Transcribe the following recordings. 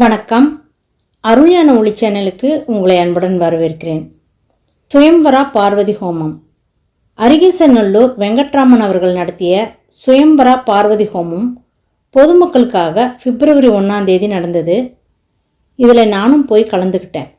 வணக்கம். அருள்ஞான ஒளி சேனலுக்கு உங்களை அன்புடன் வரவேற்கிறேன். சுயம்வரா பார்வதி ஹோமம். அரிகேசநல்லூர் வெங்கட்ராமன் அவர்கள் நடத்திய சுயம்வரா பார்வதி ஹோமம் பொதுமக்களுக்காக பிப்ரவரி ஒன்றாம் தேதி நடந்தது. இதில் நானும் போய் கலந்துக்கிட்டேன்.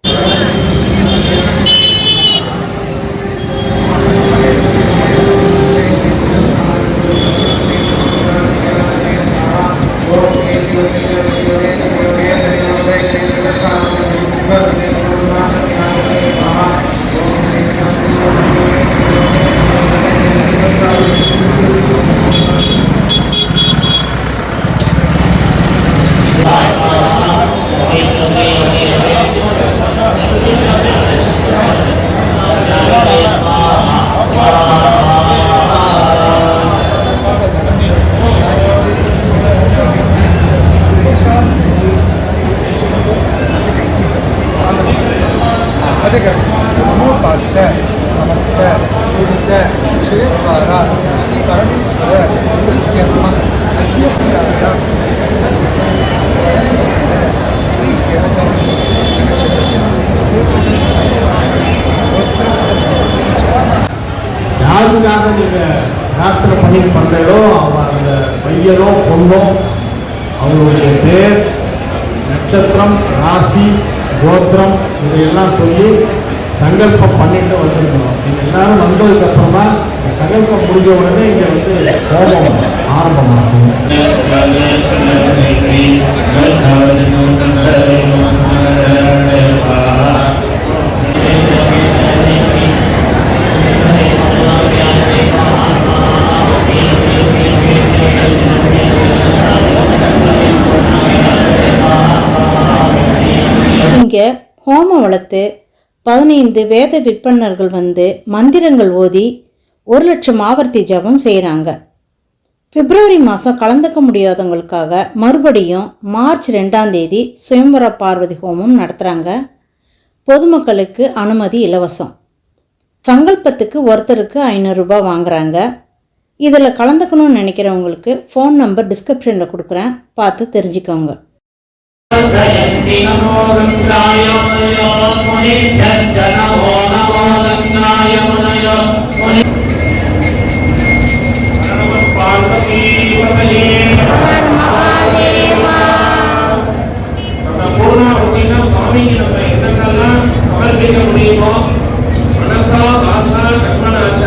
உருவபார்த்த சமஸ்த குறித்த ஷேபாரா ஸ்ரீ பரமேஸ்வர நிருத்தியம்மம் சத்யபிராயம் யாருக்காக நீங்கள் டாக்டர் பணி பண்ணுறீங்களோ அவன் அந்த பையனோ பொண்ணோ அவங்களுடைய பேர் நட்சத்திரம் ராசி கோத்திரம் இதையெல்லாம் சொல்லி சங்கல்பம் பண்ணிட்டு வந்திருக்கணும். நீங்கள் எல்லாரும் வந்ததுக்கப்புறமா இந்த சங்கல்பம் முடிஞ்ச உடனே இங்கே வந்து கோபம் ஆரம்பமாகும். இங்கே ஹோமம் வளர்த்து பதினைந்து வேத விற்பனர்கள் வந்து மந்திரங்கள் ஓதி ஒரு லட்சம் ஆவர்த்தி ஜபம் செய்கிறாங்க பிப்ரவரி மாதம் கலந்துக்க முடியாதவங்களுக்காக மறுபடியும் மார்ச் ரெண்டாம் தேதி சுயம்பர பார்வதி ஹோமம் நடத்துகிறாங்க பொதுமக்களுக்கு அனுமதி இலவசம். சங்கல்பத்துக்கு ஒருத்தருக்கு ஐநூறுரூபா வாங்குறாங்க. இதில் கலந்துக்கணும்னு நினைக்கிறவங்களுக்கு ஃபோன் நம்பர் டிஸ்கிரிப்ஷனில் கொடுக்குறேன். பார்த்து தெரிஞ்சுக்கோங்க. சுவாமிக்கு நம்ம என்னென்னலாம் சமர்ப்பிக்க முடியுமோ மனசா வாச்சா கர்மனாச்ச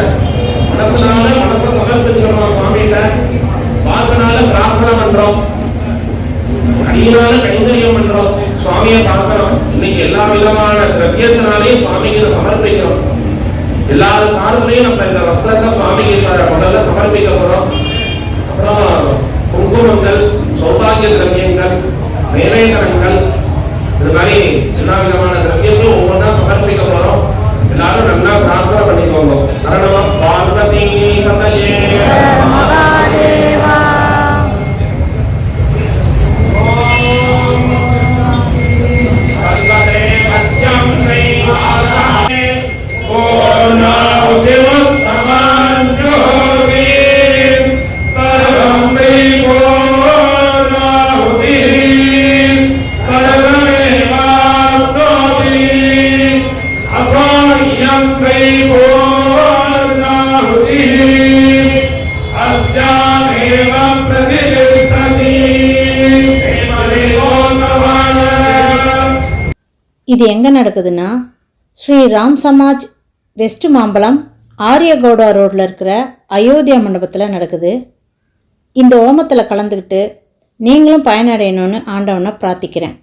மனசனால மனச சமர்ப்பிச்சிடறோம் சுவாமிகிட்ட? வாக்குனால பிரார்த்தனை பண்றோம். கையினால சுவாமியை பார்க்கிறோம் இன்னைக்கு எல்லா விதமான திரவியத்தினாலையும் சுவாமிக்கு சமர்ப்பிக்கிறோம். எல்லா சார்பிலையும் நம்ம இந்த வஸ்திரத்தை சுவாமிக்கு முதல்ல சமர்ப்பிக்க போறோம். இது எங்கே நடக்குதுன்னா ஸ்ரீ ராம் சமாஜ் வெஸ்ட் மாம்பலம் ஆரியகவுடா ரோட்டில் இருக்கிற அயோத்தியா மண்டபத்தில் நடக்குது. இந்த ஓமத்தில் கலந்துக்கிட்டு நீங்களும் பயனடையணும்னு ஆண்டவனை பிரார்த்திக்கிறேன்.